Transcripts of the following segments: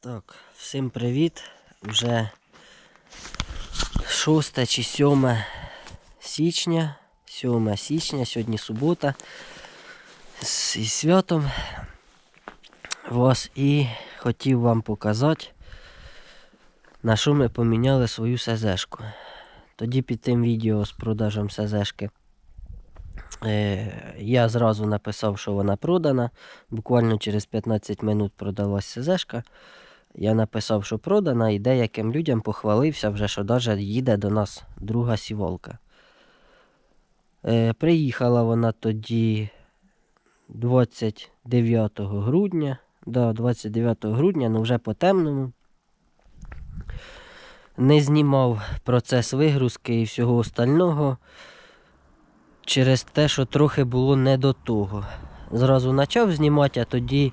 Так, всім привіт. Вже 6 чи 7 січня. 7 січня, сьогодні субота. З із святом вас і хотів вам показати, на що ми поміняли свою СЗшку. Тоді під тим відео з продажем СЗшки е, я зразу написав, що вона продана. Буквально через 15 минут продалась СЗшка. Я написав, що продана, і деяким людям похвалився вже, що навіть їде до нас друга сіволка. Е, приїхала вона тоді 29 грудня. Да, 29 грудня, ну вже по темному. Не знімав процес вигрузки і всього остального через те, що трохи було не до того. Зразу почав знімати, а тоді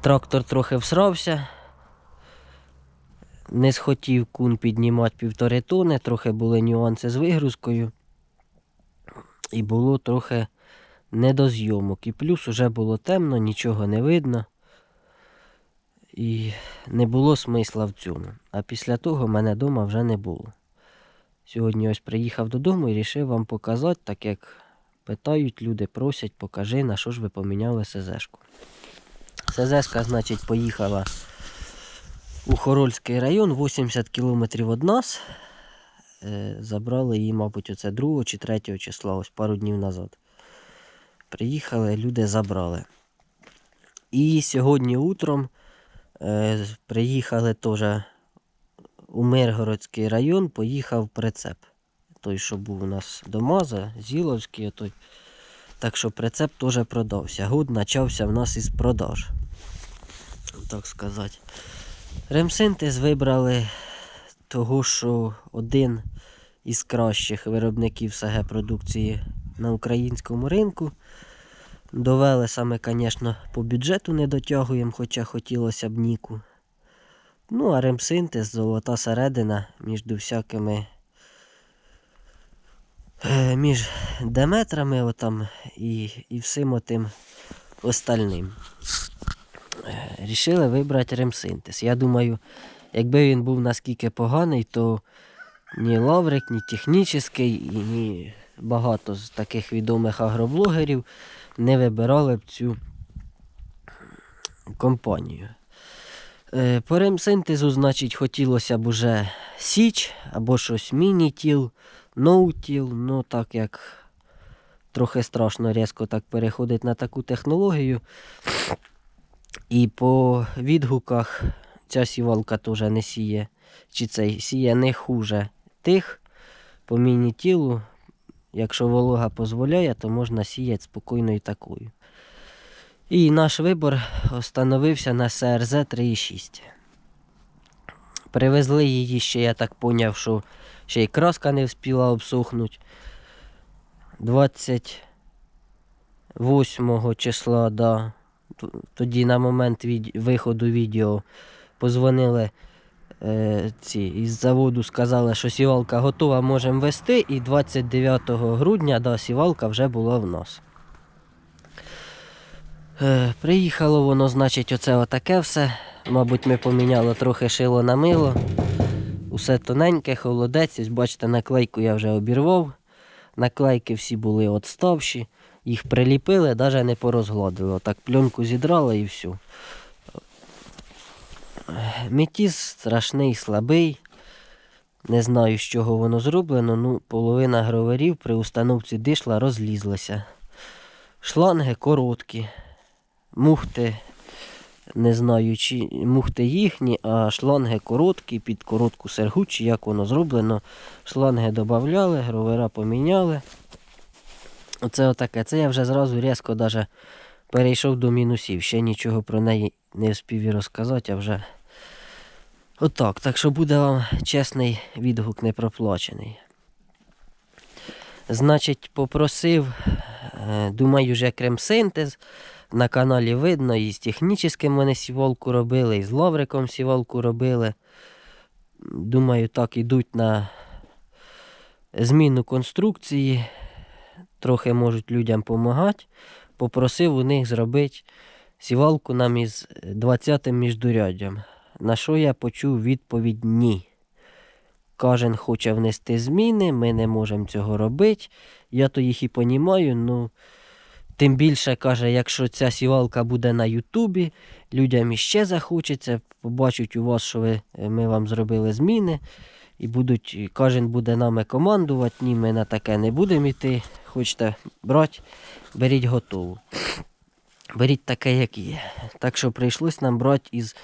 трактор трохи всрався. Не схотів кун піднімати півтори тони, трохи були нюанси з вигрузкою. І було трохи не до зйомок. І плюс уже було темно, нічого не видно. І не було смисла в цьому. А після того мене вдома вже не було. Сьогодні ось приїхав додому і вирішив вам показати, так як питають люди, просять, покажи, на що ж ви поміняли СЗшку. СЗшка, значить, поїхала у Хорольський район, 80 кілометрів від нас. Е, Забрали її, мабуть, оце 2 чи 3 числа, ось пару днів назад. Приїхали, люди забрали. І сьогодні утром е, приїхали теж у Миргородський район, поїхав прицеп. Той, що був у нас до Маза, Зіловський. Той. Так що прицеп теж продався. Год почався в нас із продаж. Так сказати. Ремсинтез вибрали того, що один із кращих виробників СГ продукції на українському ринку. Довели саме, звісно, по бюджету не дотягуємо, хоча хотілося б ніку. Ну, а ремсинтез, золота середина між всякими. е, Між деметрами отам і, і всім отим остальним. Е, Рішили вибрати ремсинтез. Я думаю, якби він був наскільки поганий, то ні Лаврик, ні технічний, ні багато з таких відомих агроблогерів не вибирали б цю компанію. Е, По ремсинтезу, значить, хотілося б уже Січ або щось міні-тіл, ноутіл, ну так як трохи страшно різко так переходить на таку технологію. І по відгуках ця сівалка теж не сіє, чи цей сіє не хуже тих. По міні-тілу, якщо волога дозволяє, то можна сіяти спокійно і такою. І наш вибор остановився на СРЗ 3,6. Привезли її ще, я так поняв, що ще й краска не встигла обсохнути. 28 числа, да, тоді на момент від... виходу відео позвонили е, ці із заводу, сказали, що сівалка готова, можемо вести. І 29 грудня да, сівалка вже була в нас. Е, приїхало воно, значить, оце отаке все. Мабуть, ми поміняли трохи шило на мило. Усе тоненьке, холодець. Ось бачите, наклейку я вже обірвав. Наклейки всі були отставші. Їх приліпили, навіть не порозгладили. Отак пленку зідрали і все. Метіз страшний, слабий. Не знаю, з чого воно зроблено. Ну, половина гроверів при установці дишла розлізлася. Шланги короткі. Мухти, не знаю, чи мухти їхні, а шланги короткі, під коротку сергу, чи як воно зроблено. Шланги додавали, гровера поміняли. Оце отаке. Це я вже зразу різко даже перейшов до мінусів. Ще нічого про неї не встиг і розказати, а вже отак. Так що буде вам чесний відгук не проплачений. Значить, попросив, е, думаю, вже крем-синтез. На каналі видно, і з технічним вони сіволку робили, і з лавриком сіволку робили. Думаю, так ідуть на зміну конструкції. Трохи можуть людям допомагати. Попросив у них зробити сівалку нам із 20-м міждуряддям. на що я почув відповідь ні. Кожен хоче внести зміни, ми не можемо цього робити. Я то їх і понімаю, ну тим більше каже, якщо ця сівалка буде на Ютубі, людям іще захочеться, побачать у вас, що ви, е, ми вам зробили зміни, і будуть, кожен буде нами командувати. Ні, ми на таке не будемо йти. Хочете брати, беріть готову. Беріть таке, як є. Так що прийшлось нам брати із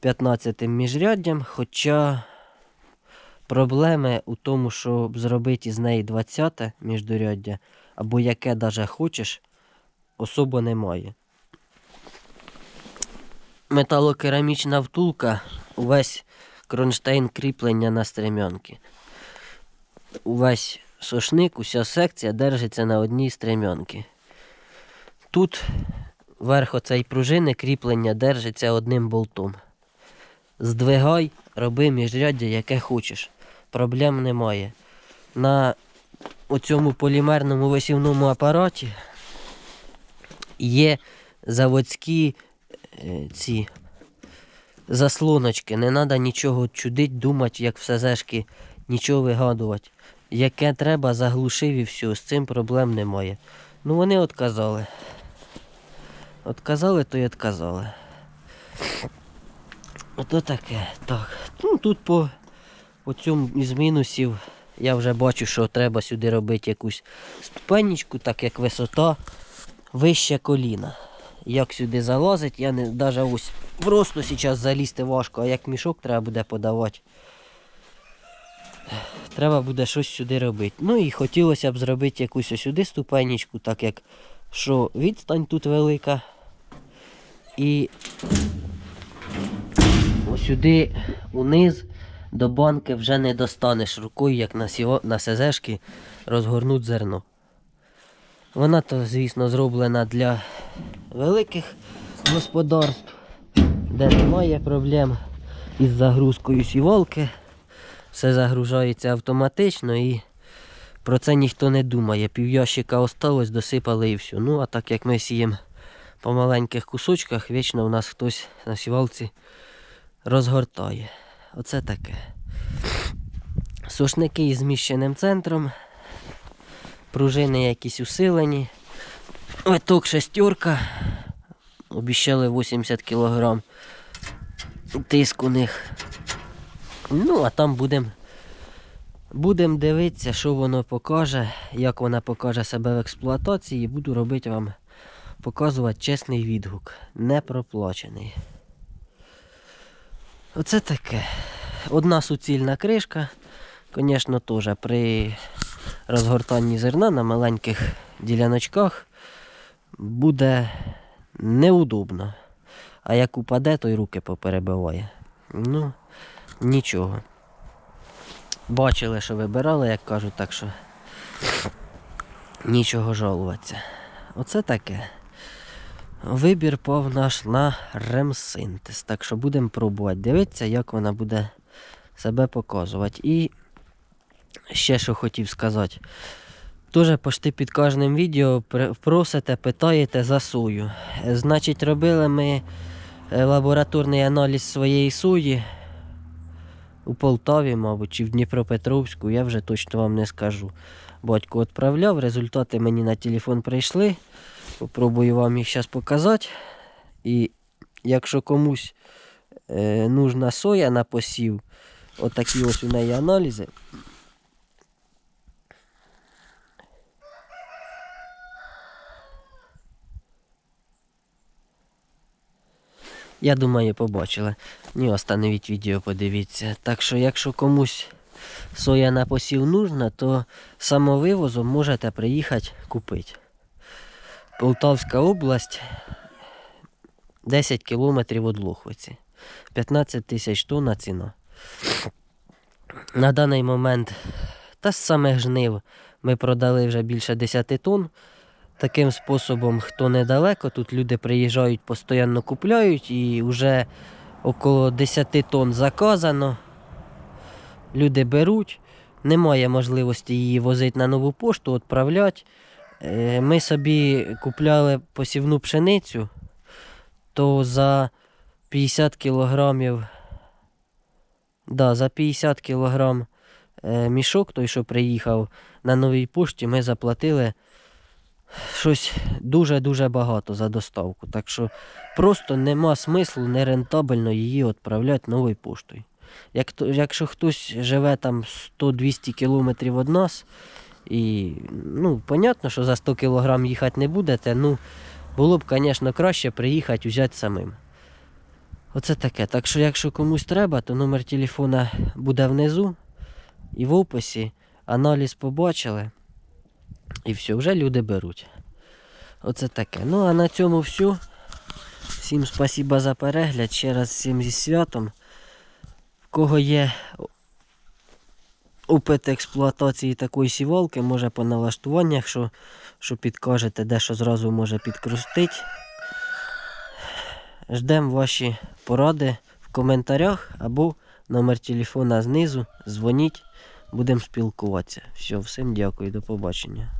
15 міжряддям, хоча проблеми у тому, щоб зробити із неї 20 міждоряддя, або яке даже хочеш, особо немає. Металокерамічна втулка, увесь кронштейн кріплення на стремянки. Увесь сошник, уся секція держиться на одній стремянці. Тут верх оцей пружини кріплення держиться одним болтом. Здвигай, роби міжряддя, яке хочеш. Проблем немає. На оцьому полімерному висівному апараті є заводські е, ці заслоночки. Не треба нічого чудить, думати, як все зешки, нічого вигадувати. Яке треба, заглушив і все, з цим проблем немає. Ну вони отказали. Отказали, то й отказали. Ото таке. Так. Ну тут по, цьому із мінусів я вже бачу, що треба сюди робити якусь ступенечку, так як висота вище коліна. Як сюди залазить, я не навіть ось просто зараз залізти важко, а як мішок треба буде подавати. Треба буде щось сюди робити. Ну і хотілося б зробити якусь сюди ступенечку, так як що відстань тут велика. І сюди униз до банки вже не достанеш рукою, як на, на СЗшки розгорнуть зерно. Вона то, звісно, зроблена для великих господарств, де немає проблем із загрузкою сівалки. Все загружається автоматично і про це ніхто не думає. Пів'ящика осталось, досипали і все. Ну, а так як ми сіємо по маленьких кусочках, вічно у нас хтось на сівалці розгортає. Оце таке. Сушники із зміщеним центром, пружини якісь усилені. Виток шестерка. Обіщали 80 кг. Тиск у них. Ну, а там будемо будем дивитися, що воно покаже, як вона покаже себе в експлуатації. Буду робити вам показувати чесний відгук, не проплачений. Оце таке. Одна суцільна кришка. Звісно, теж при розгортанні зерна на маленьких діляночках буде неудобно. А як упаде, то й руки поперебиває. Ну, нічого. Бачили, що вибирали, як кажуть, так що нічого жалуватися. Оце таке. Вибір пав наш на ремсинтез. Так що будемо пробувати дивитися, як вона буде себе показувати. І ще що хотів сказати. Дуже почти під кожним відео просите, питаєте за сою. Значить, робили ми е, лабораторний аналіз своєї сої у Полтаві, мабуть, чи в Дніпропетровську, я вже точно вам не скажу. Батько відправляв, результати мені на телефон прийшли. Попробую вам їх зараз показати. І якщо комусь е, нужна соя на посів, отакі ось у неї аналізи. Я думаю, побачили. Ні, остановіть відео, подивіться. Так що, якщо комусь соя на посів нужна, то самовивозом можете приїхати купити. Полтавська область 10 кілометрів від Лохвиці. 15 тисяч тонна ціна. На даний момент та саме жнив ми продали вже більше 10 тонн. Таким способом, хто недалеко, тут люди приїжджають, постійно купляють і вже около 10 тонн заказано. Люди беруть, немає можливості її возити на нову пошту, відправляти. Е, Ми собі купляли посівну пшеницю, то за 50 кілограмів Да, за 50 кілограм е, мішок, той, що приїхав на новій пошті, ми заплатили щось дуже-дуже багато за доставку. Так що просто нема смислу нерентабельно її відправляти новою поштою. Як, якщо хтось живе там 100-200 кілометрів від нас, і ну, понятно, що за 100 кілограм їхати не будете, ну було б, звісно, краще приїхати взяти самим. Оце таке. Так що, якщо комусь треба, то номер телефона буде внизу і в описі. Аналіз побачили. І все, вже люди беруть. Оце таке. Ну а на цьому все. Всім спасіба за перегляд. Ще раз всім зі святом. В кого є опит експлуатації такої сівалки, може по налаштуваннях, що, що підкажете, де що зразу може підкрустить. Ждемо ваші поради в коментарях або номер телефона знизу. Дзвоніть, будемо спілкуватися. Все, всім дякую, до побачення.